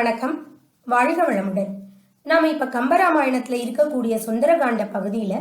வணக்கம். வாழ்க வளமுடன். நாம இப்ப கம்பராமாயணத்துல இருக்கக்கூடிய சுந்தரகாண்ட பகுதியில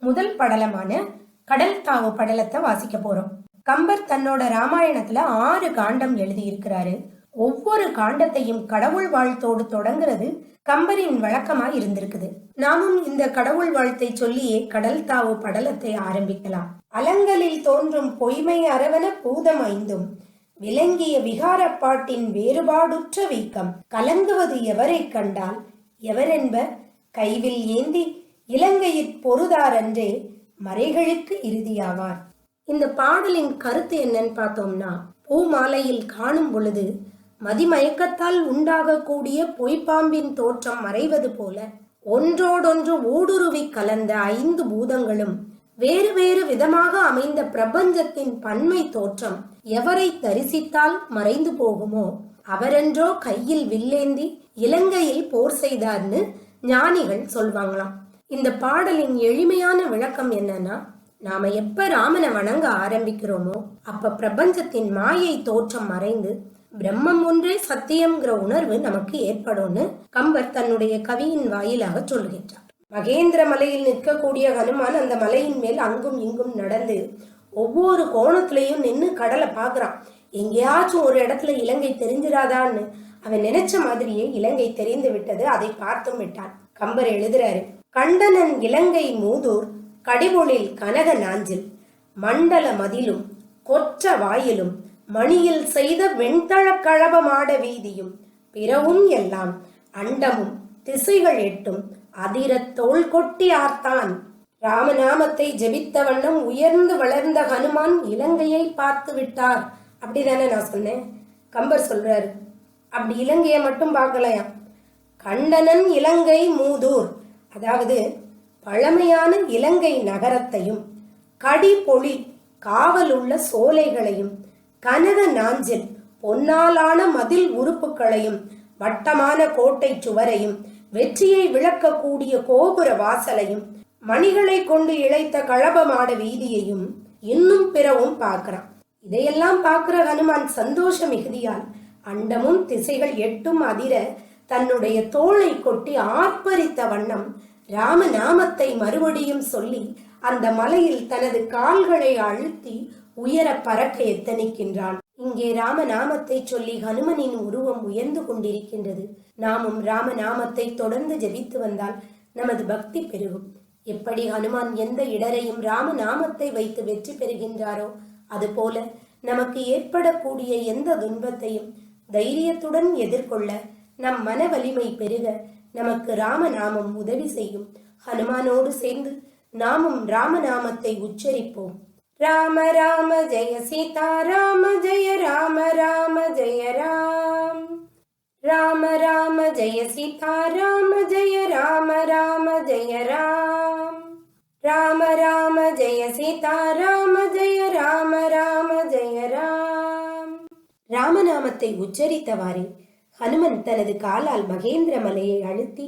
முதல் படலமான கடல் தாவு படலத்தை வாசிக்க போறோம். கம்பர் தன்னோட ராமாயணத்துல ஆறு காண்டம் எழுதி இருக்கிறாரு ஒவ்வொரு காண்டத்தையும் கடவுள் வாழ்த்தோடு தொடங்குறது கம்பரின் வழக்கமா இருந்திருக்குது. நாமும் இந்த கடவுள் வாழ்த்தை சொல்லியே கடல் தாவு படலத்தை ஆரம்பிக்கலாம். அலங்கலில் தோன்றும் பொய்மை அரவன பூதம் ஐந்தும் விளங்கிய விகாரப்பாட்டின் வேறுபாடுற்ற வீக்கம். கலங்குவது எவரை கண்டால் எவரென்ப? கைவில் ஏந்தி இலங்கையிற் பொருதாரன்றே மறைகளுக்கு இறுதியாவார். இந்த பாடலின் கருத்து என்னன்னு பார்த்தோம்னா பூமாலையில் காணும் பொழுது மதிமயக்கத்தால் உண்டாகக்கூடிய பொய்ப்பாம்பின் தோற்றம் மறைவது போல ஒன்றோடொன்று ஊடுருவி கலந்த ஐந்து பூதங்களும் வேறு வேறு விதமாக அமைந்த பிரபஞ்சத்தின் பன்மை தோற்றம் எவரை தரிசித்தால் மறைந்து போகுமோ? அவரென்றோ கையில் வில்லேந்தி இலங்கையில் போர் செய்தார்னு ஞானிகள் சொல்வாங்களாம். இந்த பாடலின் எளிமையான விளக்கம் என்னன்னா நாம எப்ப ராமனை வணங்க ஆரம்பிக்கிறோமோ அப்ப பிரபஞ்சத்தின் மாயை தோற்றம் மறைந்து பிரம்மம் ஒன்றே சத்தியம்ங்கிற உணர்வு நமக்கு ஏற்படும்னு கம்பர் தன்னுடைய கவியின் வாயிலாக சொல்கின்றார் மகேந்திர மலையில் நிற்கக்கூடிய ஹனுமான் அந்த மலையின் மேல் அங்கும் இங்கும் நடந்து ஒவ்வொரு கோணத்திலையும் நின்று கடலை பார்க்கறான். எங்கேயாச்சும் ஒரு இடத்துல இலங்கை தெரிஞ்சிடாதான்னு அவன் நினைச்ச மாதிரியே இலங்கை தெரிந்து விட்டது அதை பார்த்தும் விட்டான். கம்பர் எழுதுறாரு கண்டனன் இலங்கை மூதூர் கடிபொழில் கனக நாஞ்சில் மண்டல மதிலும் கொற்ற வாயிலும் மணியில் செய்த வெண்தழக் கழபமாட வீதியும் பிறவும் எல்லாம் அண்டமும் திசைகள் எட்டும் அதிர தோள் கொட்டி ஆர்த்தான். ராமநாமத்தை ஜபித்த வண்ணம் உயர்ந்து வளர்ந்த ஹனுமான் இலங்கையை பார்த்து விட்டார். அப்படிதானே நான் சொன்னேன்? கம்பர் சொல்றாரு. அப்படி இலங்கையை மட்டும் பார்க்கலையாம். கண்டனன் இலங்கை மூதூர் அதாவது பழமையான இலங்கை நகரத்தையும் கடிபொழி உள்ள சோலைகளையும் கனக நாஞ்சில் பொன்னாலான மதில் உறுப்புகளையும் வட்டமான கோட்டை சுவரையும் வெற்றியை விளக்கக்கூடிய கோபுர வாசலையும் மணிகளை கொண்டு இழைத்த கழபமாட வீதியையும் இன்னும் பிறவும் பார்க்கிறான். இதையெல்லாம் பார்க்கிற ஹனுமான் சந்தோஷ மிகுதியால் அண்டமும் திசைகள் எட்டும் அதிர தன்னுடைய தோளை கொட்டி ஆர்ப்பரித்த வண்ணம் ராம நாமத்தை மறுபடியும் சொல்லி அந்த மலையில் தனது கால்களை அழுத்தி உயர பறக்க எத்தனிக்கின்றான். இங்கே ராமநாமத்தை சொல்லி ஹனுமனின் உருவம் உயர்ந்து கொண்டிருக்கின்றது. நாமும் ராமநாமத்தை தொடர்ந்து ஜெபித்து வந்தால் நமது பக்தி பெருகும். எப்படி ஹனுமான் எந்த இடரையும் ராமநாமத்தை வைத்து வெற்றி பெறுகின்றாரோ அதுபோல நமக்கு ஏற்படக்கூடிய எந்த துன்பத்தையும் தைரியத்துடன் எதிர்கொள்ள நம் மன வலிமை பெருக நமக்கு ராமநாமம் உதவி செய்யும். ஹனுமானோடு சேர்ந்து நாமும் ராமநாமத்தை உச்சரிப்போம். ராம ராம ஜெய சீதா ராம ஜெய ராம ராம ஜெய ராம். ராம ராம ஜெய சீதா ராம ஜெய ராம ராம ஜெய ராம். ராம ராம ஜெய சீதா ராம ஜெய ராம ராம ஜெய ராம். ராமநாமத்தை உச்சரித்தவாறே ஹனுமன் தனது காலால் மகேந்திர மலையை அழுத்தி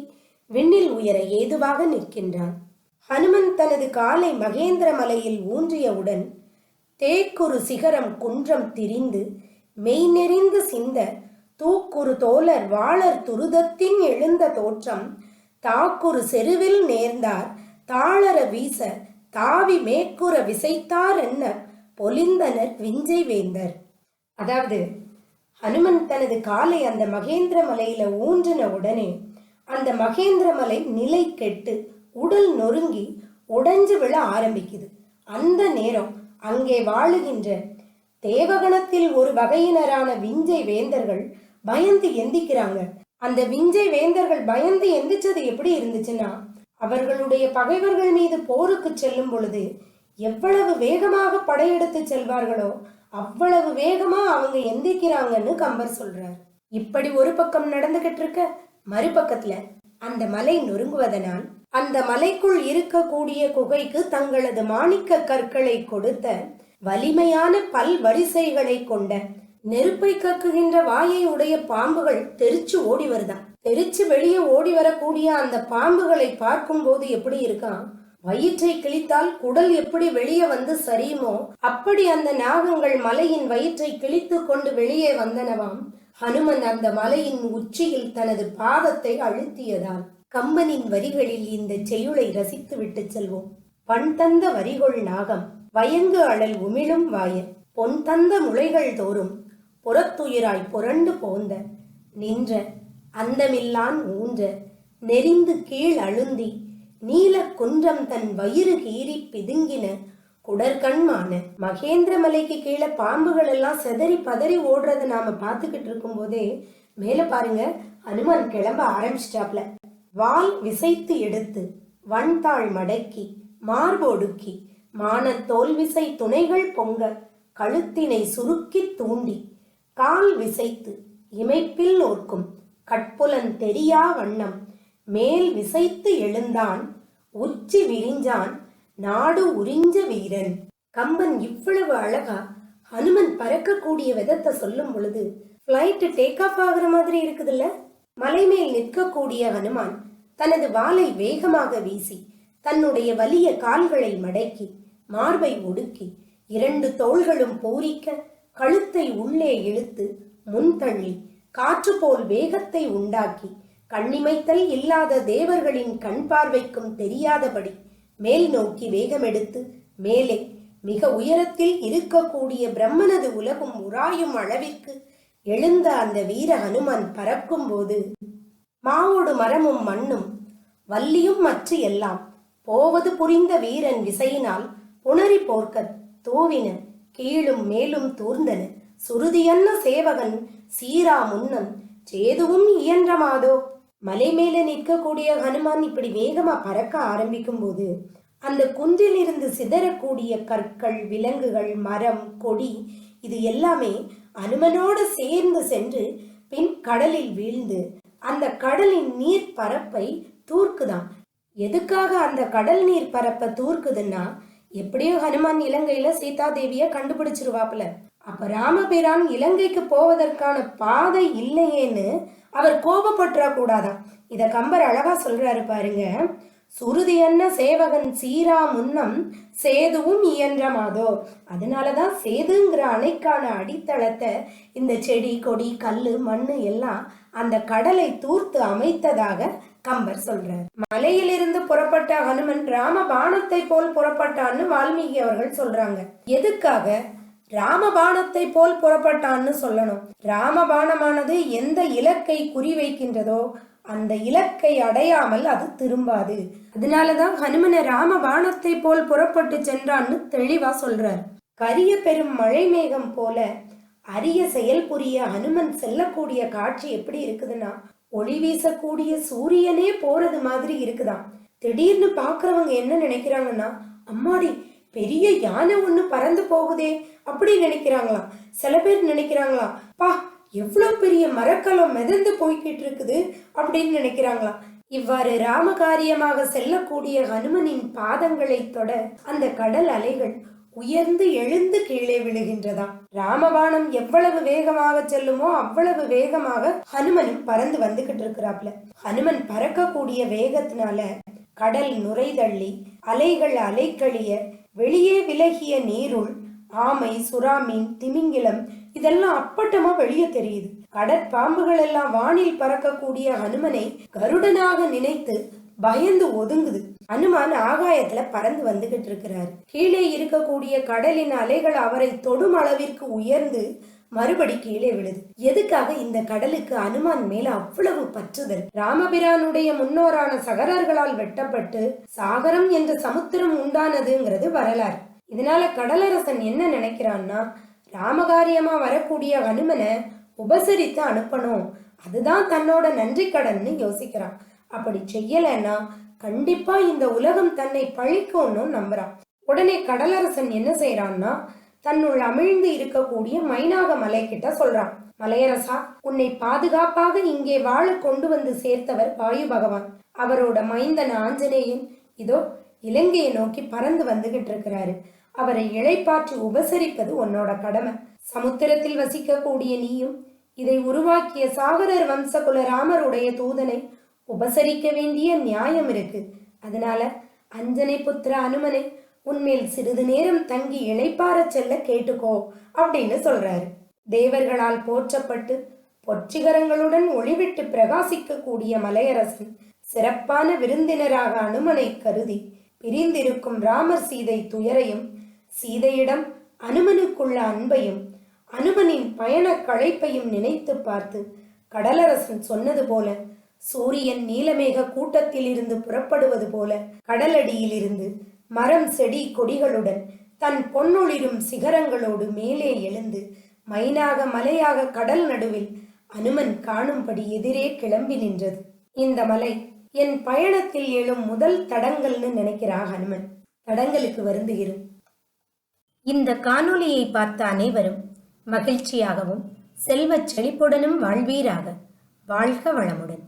விண்ணில் உயர ஏதுவாக நிற்கின்றான். ஹனுமன் தனது காலை மகேந்திர மலையில் ஊன்றியவுடன் தேக்குரு சிகரம் குன்றம் திரிந்து மெய் நெறிந்து சிந்த தூக்குரு தோலர் வாளர் துருதத்தின் எழுந்த தோற்றம் தாக்குரு செருவில் நேர்ந்தார் தாளர வீச தாவி மேற்கூற விசைத்தார் என்ன பொலிந்தனர் விஞ்சை வேந்தர். அதாவது ஹனுமன் தனது காலை அந்த மகேந்திர மலையில ஊன்றின உடனே அந்த மகேந்திர மலை நிலை கெட்டு உடல் நொறுங்கி உடைஞ்சு விழ ஆரம்பிக்குது. அந்த நேரம் அங்கே வாழுகின்ற தேவகணத்தில் ஒரு வகையினரான விஞ்சை வேந்தர்கள் பயந்து எந்திக்கிறாங்க. அந்த விஞ்சை வேந்தர்கள் பயந்து எந்திச்சது எப்படி இருந்துச்சுன்னா அவர்களுடைய பகைவர்கள் மீது போருக்கு செல்லும் பொழுது எவ்வளவு வேகமாக படையெடுத்து செல்வார்களோ அவ்வளவு வேகமா அவங்க எந்திக்கிறாங்கன்னு கம்பர் சொல்றார். இப்படி ஒரு பக்கம் நடந்துகிட்டு இருக்க மறுபக்கத்துல அந்த மலை நொறுங்குவதனால் அந்த மலைக்குள் இருக்கக்கூடிய குகைக்கு தங்களது மாணிக்க கற்களை கொடுத்த வலிமையான பல் வரிசைகளை கொண்ட நெருப்பை கக்குகின்ற வாயை உடைய பாம்புகள் தெரிச்சு ஓடி வருதான் தெரிச்சு வெளியே ஓடி வரக்கூடிய அந்த பாம்புகளை பார்க்கும்போது எப்படி இருக்கான் வயிற்றை கிழித்தால் குடல் எப்படி வெளியே வந்து சரியுமோ அப்படி அந்த நாகங்கள் மலையின் வயிற்றை கிழித்து கொண்டு வெளியே வந்தனவாம். ஹனுமன் அந்த மலையின் உச்சியில் தனது பாதத்தை அழுத்தியதால் கம்பனின் வரிகளில் இந்த செய்யுளை ரசித்து விட்டு செல்வோம். பண் தந்த வரிகொள் நாகம் வயங்கு அழல் உமிழும் வாயர் பொன் தந்த முளைகள் தோறும் புறத்துயிராய் புரண்டு போந்த நின்ற அந்தமில்லான் ஊன்ற நெறிந்து கீழ் அழுந்தி நீல குன்றம் தன் வயிறு கீறி பிதுங்கின குடற்கண்மான மகேந்திர மலைக்கு கீழே பாம்புகள் எல்லாம் செதறி பதறி ஓடுறத நாம பார்த்துக்கிட்டு இருக்கும் போதே மேல பாருங்க அனுமன் கிளம்ப ஆரம்பிச்சிட்டாப்ல. வால் விசைத்து எடுத்து வன்தாள் மடக்கி மார்பொடுக்கி மான தோல் விசை துணைகள் பொங்க கழுத்தினை சுருக்கி தூண்டி கால் விசைத்து இமைப்பில் ஓர்க்கும் கட்புலன் தெரியா வண்ணம் மேல் விசைத்து எழுந்தான் உச்சி விரிஞ்சான் நாடு உறிஞ்ச வீரன். கம்பன் இவ்வளவு அழகா ஹனுமன் பறக்கக்கூடிய விதத்தை சொல்லும் பொழுது ஃப்ளைட்டு டேக் ஆஃப் ஆகுற மாதிரி இருக்குதுல்ல? மலை மேல் நிற்கக்கூடிய ஹனுமான் தனது வாளை வேகமாக வீசி தன்னுடைய வலிய கால்களை மடக்கி மார்பை ஒடுக்கி இரண்டு தோள்களும் பூரிக்க கழுத்தை உள்ளே இழுத்து முன்தள்ளி காற்று போல் வேகத்தை உண்டாக்கி கண்ணிமைத்தல் இல்லாத தேவர்களின் கண் பார்வைக்கும் தெரியாதபடி மேல் நோக்கி வேகமெடுத்து மேலே மிக உயரத்தில் இருக்கக்கூடிய பிரம்மனது உலகம் உராயும் அளவிற்கு எழுந்த அந்த வீர ஹனுமன் பறக்கும் போது மாவோடு மரமும் மண்ணும் வள்ளியும் மற்ற எல்லாம் போவது புரிந்த வீரன் விசையினால் புணரி போர்க்கத் தூவின கீழும் மேலும் தூர்ந்தன. சுருதியன்ன சேவகன் சீரா முன்னம் சேதுவும் இயன்றமாதோ? மலை மேல நிற்கக்கூடிய ஹனுமான் இப்படி வேகமா பறக்க ஆரம்பிக்கும் போது அந்த குன்றில் இருந்து சிதறக்கூடிய கற்கள் விலங்குகள் மரம் கொடி இது எல்லாமே அனுமனோடு சேர்ந்து சென்று பின் கடலில் வீழ்ந்து அந்த கடலின் நீர் பரப்பை தூர்க்குதாம். எதுக்காக அந்த கடல் நீர் பரப்பை தூர்க்குதுன்னா எப்படியோ ஹனுமான் இலங்கையில சீதா தேவிய கண்டுபிடிச்சிருவாப்புல. அப்ப ராமபிரான் இலங்கைக்கு போவதற்கான பாதை இல்லையேன்னு அவர் கோபப்பட்டுற கூடாதாம் இத கம்பர் அழகா சொல்றாரு பாருங்க. சுருதி என்ன சேவகன் சீரா முன்னம் சேதுவும் இயன்ற மாதோ. அதனாலதான் சேதுங்கிற அணைக்கான அடித்தளத்தை இந்த செடி கொடி கல் மண்ணு எல்லாம் அந்த கடலை தூர்த்து அமைத்ததாக கம்பர் சொல்றார். மலையிலிருந்து புறப்பட்ட ஹனுமன் ராமபாணத்தை போல் புறப்பட்டான்னு வால்மீகி அவர்கள் சொல்றாங்க. எதுக்காக? ராமபாணத்தை போல் புறப்பட்டான்னு சொல்லணும். ராமபாணமானது எந்த இலக்கை குறிவைக்கின்றதோ அந்த இலக்கை அடையாமல் அது திரும்பாது. அதனாலதான் ஹனுமனை ராமபாணத்தை போல் புறப்பட்டு சென்றான்னு தெளிவா சொல்றார். கரிய பெரும் மழை மேகம் போல அரிய செயல் புரிய ஹனுமன் செல்லக்கூடிய காட்சி எப்படி இருக்குதுன்னா ஒளி வீசக்கூடிய சூரியனே போறது மாதிரி இருக்குதாம். திடீர்னு பாக்குறவங்க என்ன நினைக்கிறாங்கன்னா அம்மாடி பெரிய யானை ஒண்ணு பறந்து போகுதே அப்படி நினைக்கிறாங்களா சில பேர் நினைக்கிறாங்களா பா எவ்வளவு பெரிய மரக்கலம் மிதந்து போய்கிட்டு இருக்குது அப்படின்னு நினைக்கிறாங்களா இவ்வாறு ராமகாரியமாக செல்லக்கூடிய ஹனுமனின் பாதங்களை தொட அந்த கடல் அலைகள் உயர்ந்து எழுந்து கீழே விழுகின்றதாம். ராமபாணம் எவ்வளவு வேகமாக செல்லுமோ அவ்வளவு வேகமாக ஹனுமனும் பறந்து வந்துகிட்டு இருக்கிறாப்ல. ஹனுமன் பறக்கக்கூடிய வேகத்தினால கடல் நுரைதள்ளி அலைகள் அலைக்கழிய வெளியே விலகிய நீருள் ஆமை சுறாமீன் திமிங்கிலம் இதெல்லாம் அப்பட்டமா வெளியே தெரியுது. கடற்பாம்புகள் எல்லாம் வானில் பறக்கக்கூடிய ஹனுமனை கருடனாக நினைத்து பயந்து ஒதுங்குது. அனுமான் ஆகாயத்துல பறந்து வந்துகிட்டு இருக்கிறாரு. கீழே இருக்கக்கூடிய கடலின் அலைகள் அவரை தொடும் அளவிற்கு உயர்ந்து மறுபடி கீழே விழுது. எதுக்காக இந்த கடலுக்கு அனுமான் மேல அவ்வளவு பற்றுதல்? ராமபிரானுடைய முன்னோரான சகரர்களால் வெட்டப்பட்டு சாகரம் என்ற சமுத்திரம் உண்டானதுங்கிறது வரலாறு. இதனால கடலரசன் என்ன நினைக்கிறான்னா ராமகாரியமா வரக்கூடிய அனுமனை உபசரித்து அனுப்பணும். அதுதான் தன்னோட நன்றி கடன்னு யோசிக்கிறான். அப்படி செய்யலைன்னா கண்டிப்பா இந்த உலகம் தன்னை பழிக்கும்னு நம்புறான். உடனே கடலரசன் என்ன செய்யறான்னா தன்னுள் அமிழ்ந்து இருக்கக்கூடிய மைனாக மலை கிட்ட சொல்றான். மலையரசா உன்னை பாதுகாப்பாக இங்கே வாழ கொண்டு வந்து சேர்த்தவர் வாயு பகவான். அவரோட மைந்தன் ஆஞ்சநேயன் இதோ இலங்கையை நோக்கி பறந்து வந்துகிட்டு இருக்கிறாரு. அவரை இழைப்பாற்றி உபசரிப்பது உன்னோட கடமை. சமுத்திரத்தில் வசிக்கக்கூடிய நீயும் இதை உருவாக்கிய சாகரர் வம்சகுல ராமருடைய தூதனை உபசரிக்க வேண்டிய நியாயம் இருக்கு. அதனால அஞ்சனை புத்திர அனுமனை உன்மேல் சிறிது நேரம் தங்கி இளைப்பாறச் செல்ல கேட்டுக்கோ அப்படின்னு சொல்றாரு. தேவர்களால் போற்றப்பட்டு பொற்றிகரங்களுடன் ஒளிவிட்டு பிரகாசிக்கக்கூடிய மலையரசன் சிறப்பான விருந்தினராக அனுமனை கருதி பிரிந்திருக்கும் ராமர் சீதை துயரையும் சீதையிடம் அனுமனுக்குள்ள அன்பையும் அனுமனின் பயண களைப்பையும் நினைத்து பார்த்து கடலரசன் சொன்னது போல சூரியன் நீலமேக கூட்டத்தில் இருந்து புறப்படுவது போல கடலடியிலிருந்து மரம் செடி கொடிகளுடன் தன் பொன்னொளிரும் சிகரங்களோடு மேலே எழுந்து மைனாக மலையாக கடல் நடுவில் அனுமன் காணும்படி எதிரே கிளம்பி நின்றது. இந்த மலை என் பயணத்தில் எழும் முதல் தடங்கள்னு நினைக்கிறா ஹனுமன் தடங்களுக்கு வருந்துகிறோம். இந்த காணொளியை பார்த்த அனைவரும் மகிழ்ச்சியாகவும் செல்வச் செழிப்புடனும் வாழ்வீராக. வாழ்க வளமுடன்.